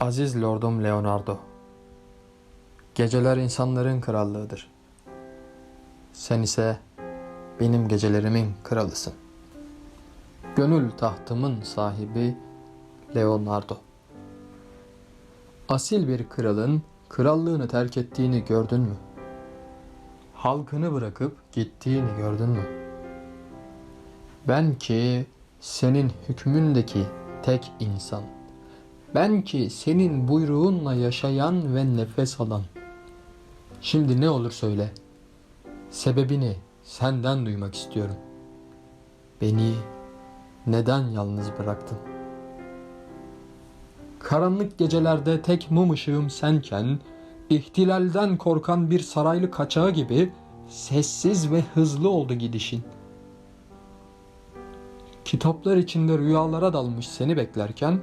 Aziz Lordum Leonardo, geceler insanların krallığıdır. Sen ise benim gecelerimin kralısın. Gönül tahtımın sahibi Leonardo. Asil bir kralın krallığını terk ettiğini gördün mü? Halkını bırakıp gittiğini gördün mü? Ben ki senin hükmündeki tek insan. Ben ki senin buyruğunla yaşayan ve nefes alan. Şimdi ne olur söyle. Sebebini senden duymak istiyorum. Beni neden yalnız bıraktın? Karanlık gecelerde tek mum ışığım senken, ihtilalden korkan bir saraylı kaçağı gibi sessiz ve hızlı oldu gidişin. Kitaplar içinde rüyalara dalmış seni beklerken,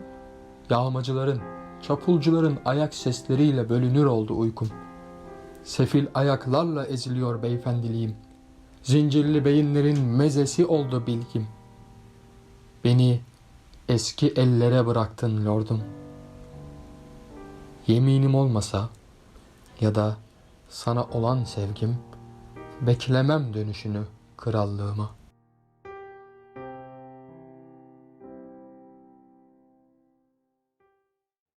yağmacıların, çapulcuların ayak sesleriyle bölünür oldu uykum. Sefil ayaklarla eziliyor beyefendiliğim. Zincirli beyinlerin mezesi oldu bilgim. Beni eski ellere bıraktın lordum. Yeminim olmasa ya da sana olan sevgim beklemem dönüşünü krallığıma.